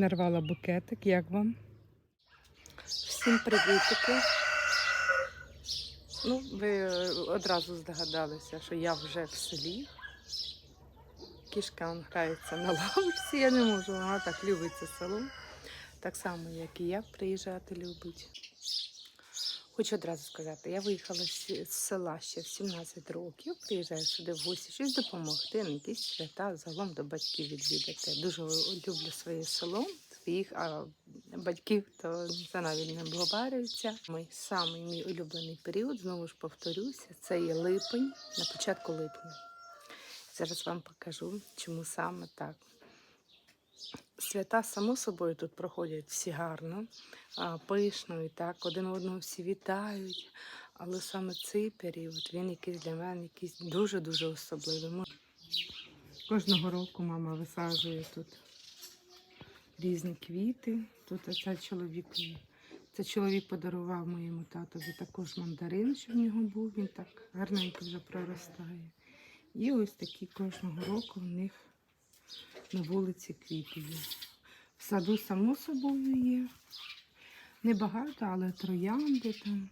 нарвала букетик. Як вам? Всім привітики. Ну, ви е, одразу здогадалися, що я вже в селі. Кішка грається на лавці, я не можу, вона так любить це село. Так само, як і я приїжджати любить. Хочу одразу сказати, я виїхала з села ще в 17 років, приїжджаю сюди в гості, щось допомогти, на якісь свята, загалом до батьків відвідати. Дуже люблю своє село, своїх а батьків то за навіть не обговорюються. Мій самий мій улюблений період, знову ж повторюся, це є липень, на початку липня. Зараз вам покажу, чому саме так. Свята, само собою, тут проходять всі гарно, пишно і так, один одного всі вітають. Але саме цей період, він якийсь для мене якийсь дуже-дуже особливий. Кожного року мама висаджує тут різні квіти. Тут оце чоловік, це чоловік подарував моєму татові також мандарин, що в нього був. Він так гарненько вже проростає. І ось такі кожного року в них на вулиці квіти. В саду, само собою, є. Небагато, але троянди там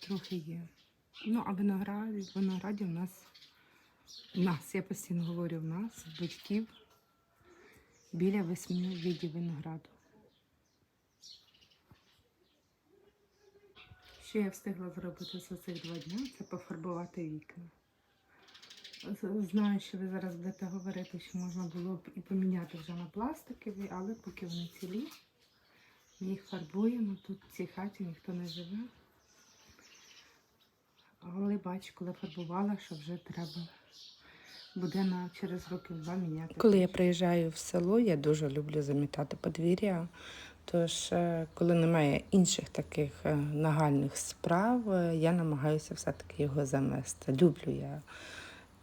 трохи є. Ну, а винограді, винограді в нас, в нас, я постійно говорю, в нас, в батьків, біля восьми видів винограду. Що я встигла зробити за цих два дні, це пофарбувати вікна. Знаю, що ви зараз будете говорити, що можна було б і поміняти вже на пластикові, але поки вони цілі, ми їх фарбуємо. Тут в цій хаті ніхто не живе. Але бачу, коли фарбувала, що вже треба буде на через років два міняти. Коли я приїжджаю в село, я дуже люблю замітати подвір'я. Тож, е, коли немає інших таких е, нагальних справ, е, я намагаюся все-таки його замести. Люблю я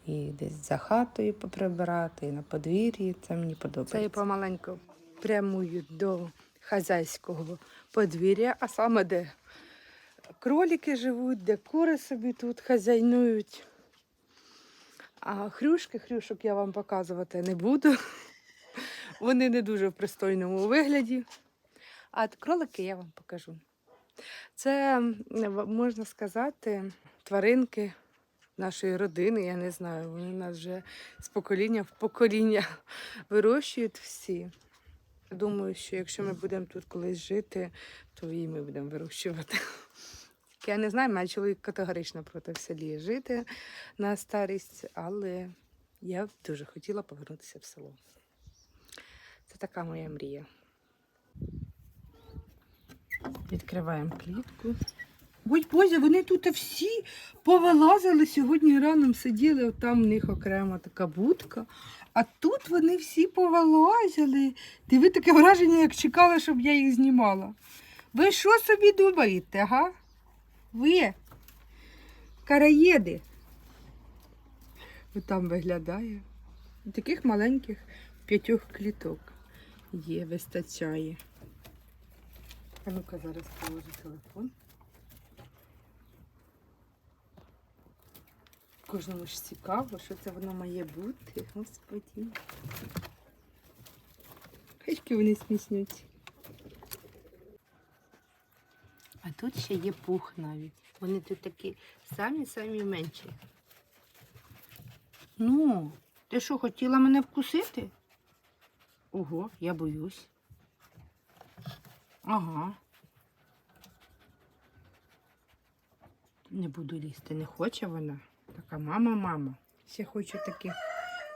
і десь за хатою поприбирати, і на подвір'ї. Це мені подобається. Це я помаленьку прямую до хазяйського подвір'я, а саме де кролики живуть, де кури собі тут хазяйнують. А хрюшки, хрюшок я вам показувати не буду. Вони не дуже в пристойному вигляді. А кролики я вам покажу. Це, можна сказати, тваринки нашої родини, я не знаю, вони нас вже з покоління в покоління вирощують всі. Думаю, що якщо ми будемо тут колись жити, то і ми будемо вирощувати. Я не знаю, мене чоловік категорично проти в селі жити на старість, але я дуже хотіла повернутися в село. Це така моя мрія. Відкриваємо плітку. Ой, Боже, вони тут всі повилазили сьогодні раном сиділи, от там у них окрема така будка. А тут вони всі повилазили. Диви таке враження, як чекали, щоб я їх знімала. Ви що собі думаєте, га? Ви? Караєди. Там виглядає. Таких маленьких п'ятьох кліток є, вистачає. А ну-ка зараз положу телефон. Кожному ж цікаво, що це воно має бути. Господі. Хачки вони сміснються. А тут ще є пух навіть. Вони тут такі самі-самі менші. Ну, ти що, хотіла мене вкусити? Ого, я боюсь. Ага. Не буду лізти, не хоче вона. Така мама, мама. Ще хочу таких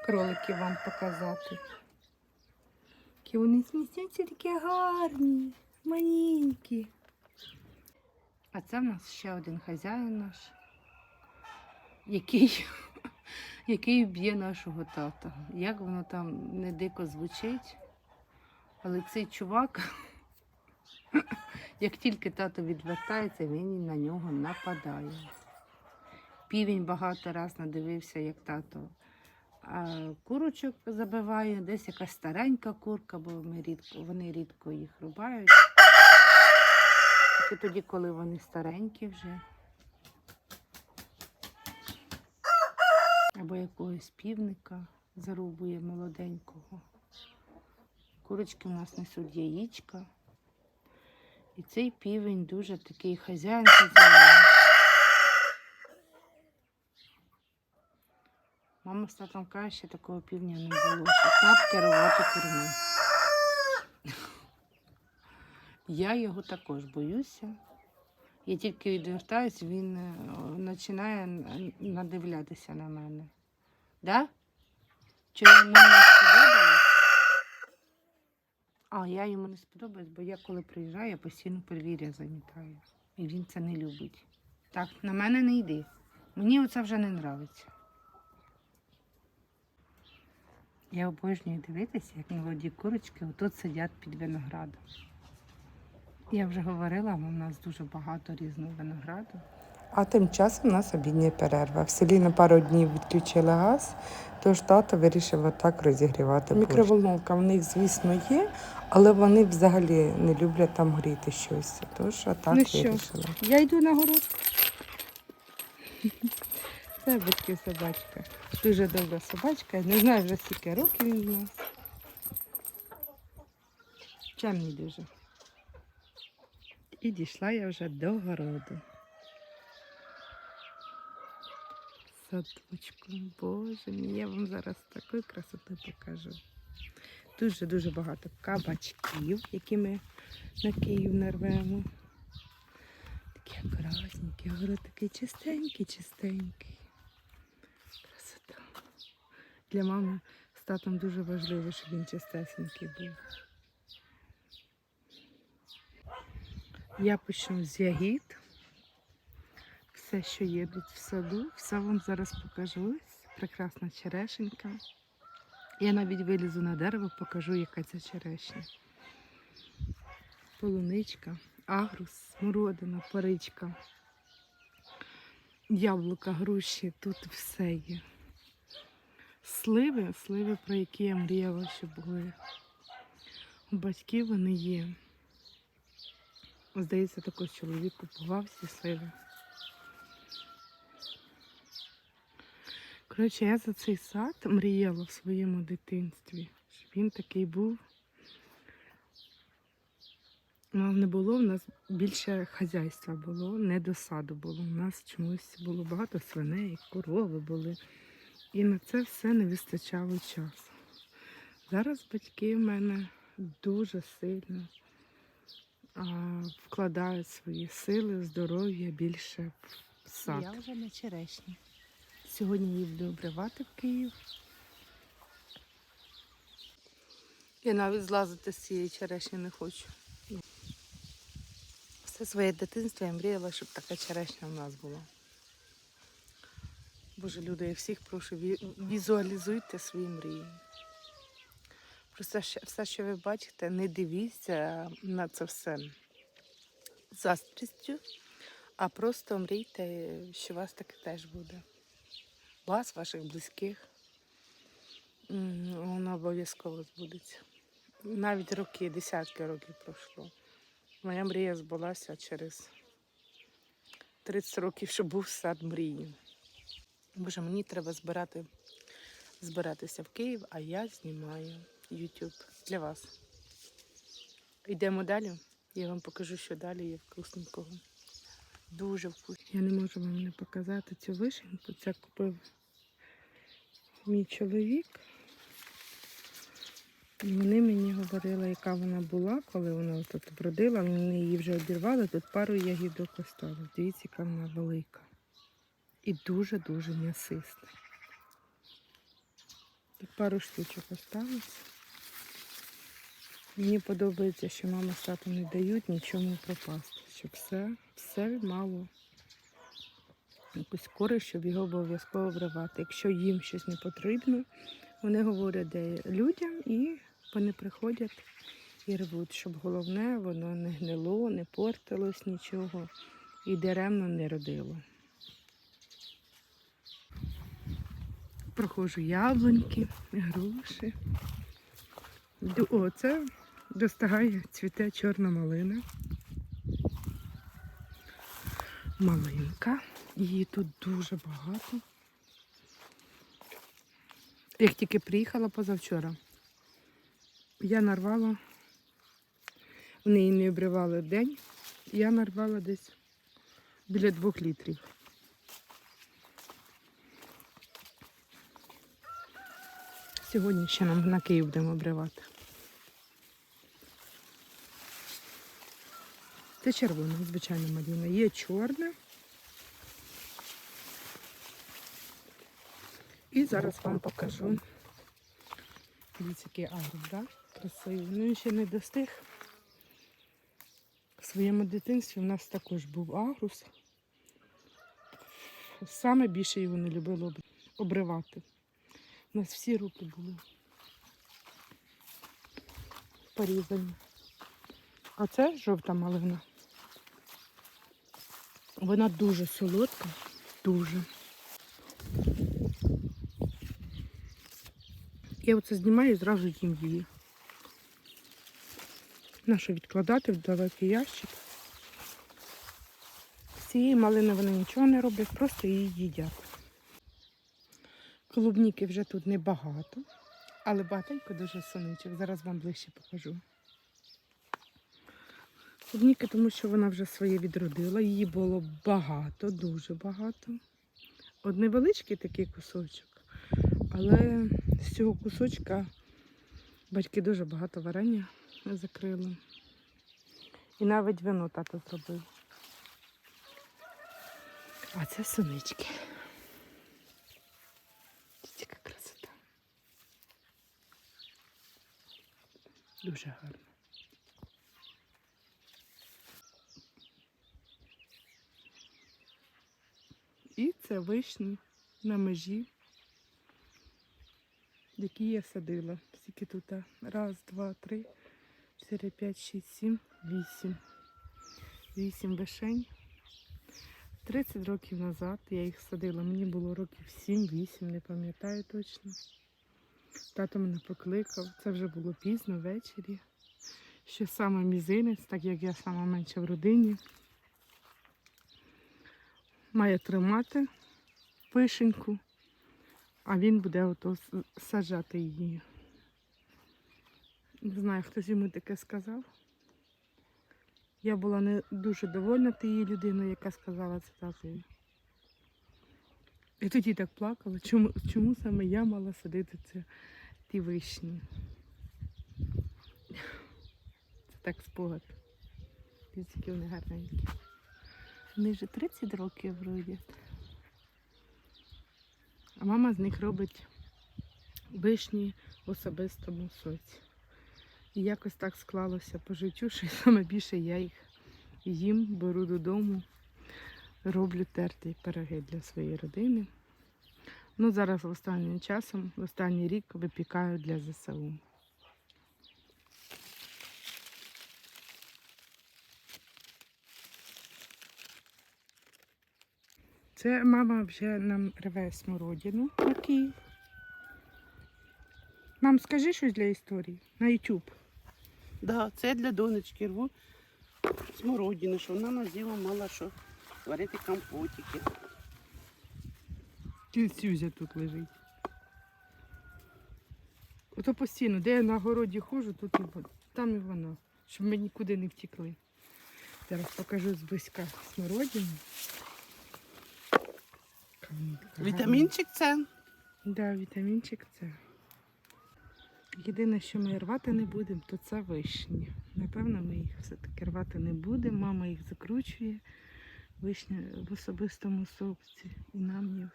кроликів вам показати. Які вони сміються такі гарні, маленькі. А це в нас ще один хазяїн наш, який, який б'є нашого тата. Як воно там не дико звучить, але цей чувак, як тільки тато відвертається, він на нього нападає. Півень багато раз надивився, як тато а, курочок забиває, десь якась старенька курка, бо ми рідко, вони рідко їх рубають. Тільки тоді, коли вони старенькі вже. Або якогось півника зарубує молоденького. Курочки у нас несуть яєчка. І цей півень дуже такий хазяїн хазяїн. Мама з татом каже, що такого півня не було, що тап керувати курми. Я його також боюся. Я тільки відвертаюсь, він е, починає надивлятися на мене. Да? Чи йому не сподобалось? А, я йому не сподобаюсь, бо я коли приїжджаю, я постійно подвір'я замітаю. І він це не любить. Так, на мене не йди. Мені оце вже не подобається. Я обожнюю дивитися, як молоді курочки отут сидять під виноградом. Я вже говорила, у нас дуже багато різного винограду. А тим часом у нас обідня перерва. В селі на пару днів відключили газ, тож тато вирішив отак розігрівати. борщ. Мікроволновка в них, звісно, є, але вони взагалі не люблять там гріти щось. Тож отак Ну що? вирішили. Я йду на город. Це батьків собачка. Дуже добра собачка. Не знаю вже скільки років він у нас. Чемний дуже. І дійшла я вже до городу. Садочку, боже мій, я вам зараз таку красоту покажу. Дуже-дуже багато кабачків, які ми на Київ нарвемо. Такі акуратненькі, город такий чистенький, чистенький. Для мами з татом дуже важливо, щоб він чистесенький був. Я почну з ягід. Все, що є тут в саду, все вам зараз покажу. Прекрасна черешенька. Я навіть вилізу на дерево, покажу, яка це черешня. Полуничка, агрус, смородина, паричка, яблука, груші, тут все є. Сливи, сливи, про які я мріяла, щоб були. У батьків вони є. Здається, також чоловік купував ці сливи. Коротше, я за цей сад мріяла в своєму дитинстві, щоб він такий був. Ну, не було, в нас більше хазяйства було, не до саду було. У нас чомусь було багато свиней, корови були. І на це все не вистачало часу. Зараз батьки в мене дуже сильно а, вкладають свої сили, здоров'я більше в сад. Я вже на черешні. Сьогодні її буду обривати в Київ. Я навіть злазити з цієї черешні не хочу. Все своє дитинство я мріяла, щоб така черешня в нас була. Боже, люди, я всіх прошу, візуалізуйте свої мрії. Просто все, що ви бачите, не дивіться на це все з заздрістю, а просто мрійте, що у вас таке теж буде. Вас, ваших близьких. Воно обов'язково збудеться. Навіть роки, десятки років пройшло. Моя мрія збулася через 30 років, що був сад мрії. Боже, мені треба збирати, збиратися в Київ, а я знімаю YouTube для вас. Йдемо далі. Я вам покажу, що далі є вкусненького. Дуже вкусно. Я не можу вам не показати цю вишеньку. Це купив мій чоловік. І Вони мені говорили, яка вона була, коли вона тут бродила. Вони її вже обірвали, тут пару ягідок осталось. Дивіться, яка вона велика. І дуже-дуже м'ясиста. Тут пару штучок осталось. Мені подобається, що мама з татом не дають нічому пропасти, щоб все, все мало якусь користь, щоб його обов'язково вривати. Якщо їм щось не потрібно, вони говорять де людям і вони приходять і рвуть, щоб головне воно не гнило, не портилось нічого і даремно не родило. Проходжу яблуньки, груші. О, це достигає, цвіте чорна малина. Малинка. Її тут дуже багато. Як тільки приїхала позавчора, я нарвала, вони її не обривали день, я нарвала десь біля двох літрів. Сьогодні ще нам на Київ будемо обривати. Це червона, звичайно, маліна. Є чорна. І зараз вам покажу. Дивіться, який агрус, да? Красивий. Ну він ще не достиг. В своєму дитинстві в нас також був агрус. Саме більше його не любили обривати. У нас всі руки були порізані. А це жовта малина. Вона дуже солодка, дуже. Я оце знімаю і зразу їм її. Нащо відкладати в далекий ящик. З цієї малини вони нічого не роблять, просто її їдять. Клубніки вже тут небагато, але багатенько дуже соничок. Зараз вам ближче покажу. Клубніки, тому що вона вже своє відродила. Її було багато, дуже багато. От невеличкий такий кусочок, але з цього кусочка батьки дуже багато варення закрили. І навіть вино тато зробив. А це сонички. Дивіться, яка красота. Дуже гарно. І це вишні на межі, які я садила. Скільки тут? Раз, два, три, чотири, п'ять, шість, сім, вісім. Вісім вишень. 30 років назад я їх садила. Мені було років 7-8, не пам'ятаю точно. Тато мене покликав. Це вже було пізно ввечері. Ще саме мізинець, так як я сама менша в родині. Має тримати вишеньку, а він буде ото саджати її. Не знаю, хтось йому таке сказав. Я була не дуже довольна тією людиною, яка сказала це татові. І тоді так плакала, чому, чому саме я мала садити це, ті вишні. Це так спогад. Дивіться, вони гарненькі. Вони вже 30 років родять. А мама з них робить вишні в особистому соці. І якось так склалося по життю, що саме більше я їх їм, беру додому, роблю терті пироги для своєї родини. Ну, зараз останнім часом, в останній рік випікаю для ЗСУ. Це мама вже нам рве смородину на Київ. Мам, скажи щось для історії на YouTube. Да, це для донечки рву смородину, що вона на зиму мала що варити компотики. Кільцюзя тут лежить. Ото постійно, де я на городі ходжу, тут і вона. Там і вона, щоб ми нікуди не втікли. Зараз покажу зблизька смородину. Вітамінчик це. Да, вітамінчик це. Єдине, що ми рвати не будемо, то це вишні. Напевно, ми їх все-таки рвати не будемо. Мама їх закручує, вишня в особистому сопці, і нам їх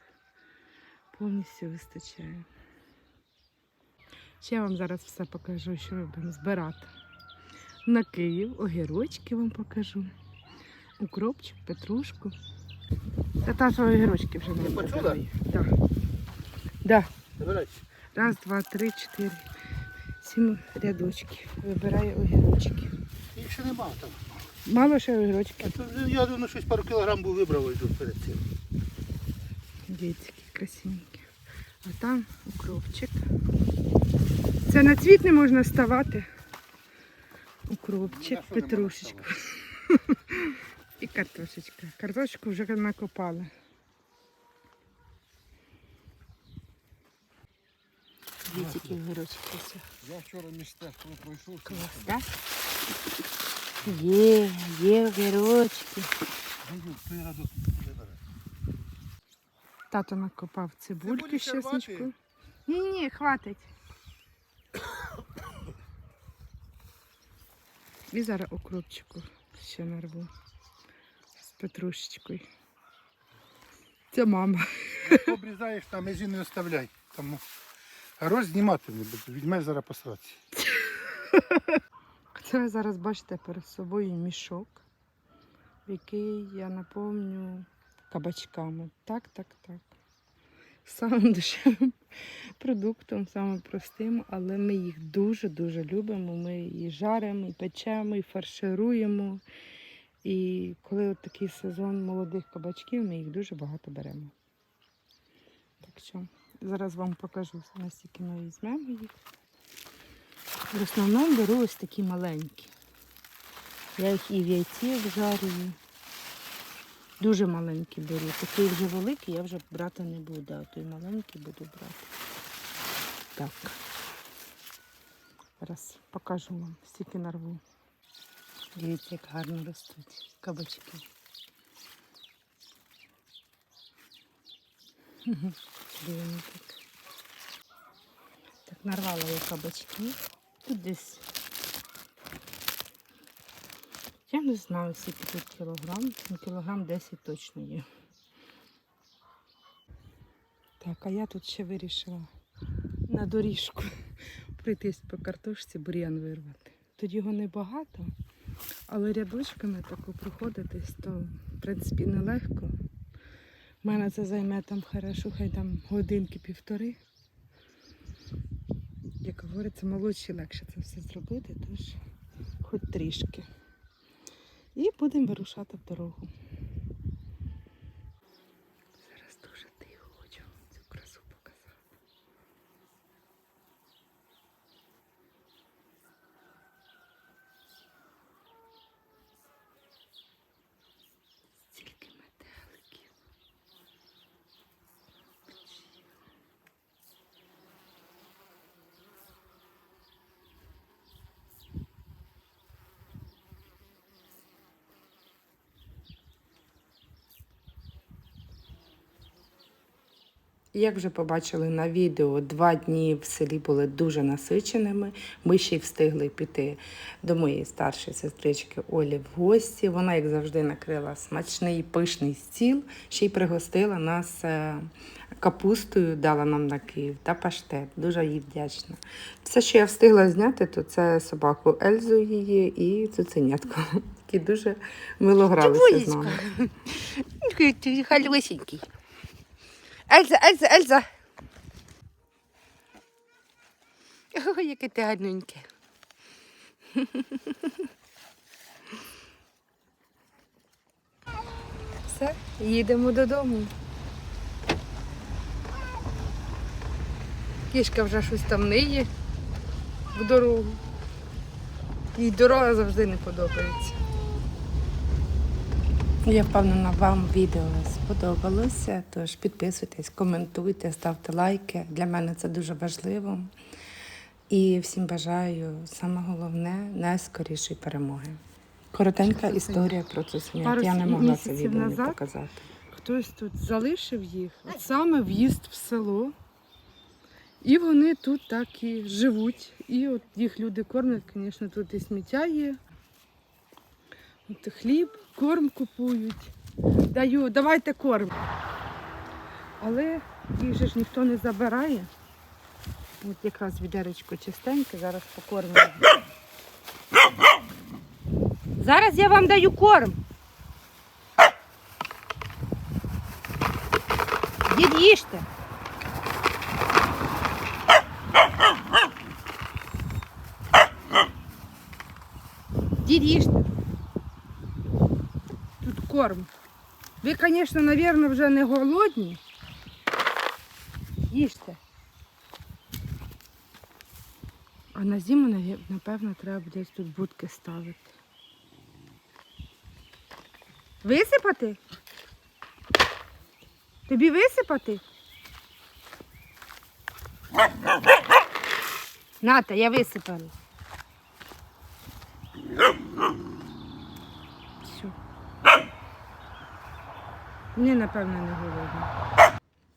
повністю вистачає. Ще я вам зараз все покажу, що ми будемо збирати. На Київ огірочки вам покажу. Укропчик, петрушку. Та та що огірочки вже не почула? Так. Да. Раз, два, три, чотири. Сім рядочків. Вибираю огірочки. Їх ще нема там. Мало ще огірочки. А то вже, я думаю, щось пару кілограм був вибрав йду перед цим. Дивіться, які красивенькі. А там укропчик. Це на цвіт не можна ставати. Укропчик, можна петрушечку. І картошечка. Картошку вже накопали. Дивіться, які огірочки. Я вчора містечко пройшов. Клас, так? Є, є огірочки. Тато накопав цибульки з ще рвати? Ні, ні, хватить. І зараз окропчику ще нарву з петрушечкою. Це мама. Обрізаєш там межі не оставляй. Тому роз знімати не буду. Візьме зараз посратися. Це ви зараз бачите перед собою мішок, який я наповню кабачками. Так, так, так. Самим дешевим продуктом, самим простим, але ми їх дуже-дуже любимо. Ми і жаримо, і печемо, і фаршируємо. І коли от такий сезон молодих кабачків, ми їх дуже багато беремо. Так що зараз вам покажу, наскільки ми візьмемо їх. В основному беру ось такі маленькі. Я їх і в яйці вжарюю. Дуже маленькі беру. Такий вже великий я вже брати не буду, а той маленький буду брати. Так. Зараз покажу вам, стільки нарву. Дивіться, як гарно ростуть кабачки. Так. Так, нарвала я кабачки. Тут десь. Я не знаю, скільки тут кілограм. Ну, кілограм 10 точно є. Так, а я тут ще вирішила на доріжку пройтись по картошці, бур'ян вирвати. Тут його небагато, але рядочками тако проходитись, то в принципі нелегко. У мене це займе там хорошо, хай там годинки-півтори говориться, молодші легше це все зробити, тож хоч трішки. І будемо вирушати в дорогу. Зараз дуже тихо хочу вам цю красу показати. Стільки метеликів. Як вже побачили на відео, два дні в селі були дуже насиченими. Ми ще й встигли піти до моєї старшої сестрички Олі в гості. Вона, як завжди, накрила смачний пишний стіл, ще й пригостила нас е, капустою, дала нам на Київ та паштет. Дуже їй вдячна. Все, що я встигла зняти, то це собаку Ельзу її і цуценятку, які дуже мило гралися з нами. Ти. Ельза, Ельза, Ельза. Ой, яке ти гарненьке. Все, їдемо додому. Кішка вже щось там ниє в дорогу. Їй дорога завжди не подобається. Я впевнена, вам відео сподобалося. Тож підписуйтесь, коментуйте, ставте лайки. Для мене це дуже важливо. І всім бажаю саме головне найскорішої перемоги. Коротенька історія про цуценят. Пару Я не могла це відео не показати. Хтось тут залишив їх, от саме в'їзд в село. І вони тут так і живуть. І от їх люди кормлять, звісно, тут і сміття є. От хліб, корм купують. Даю, давайте корм. Але їх же ж ніхто не забирає. От якраз відеречко чистеньке, зараз покормлю. Зараз я вам даю корм. Дід їжте. Дід їжте. Корм. Ви, звісно, мабуть, вже не голодні. Їжте. А на зиму, напевно, треба десь тут будки ставити. Висипати? Тобі висипати? Ната, я висипала. Вони, напевно, не голодні.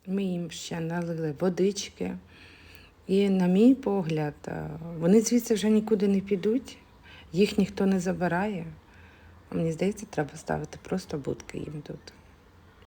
Ми їм ще налили водички. І, на мій погляд, е, вони звідси вже нікуди не підуть, їх ніхто не забирає. Мені здається, треба ставити просто будки їм тут.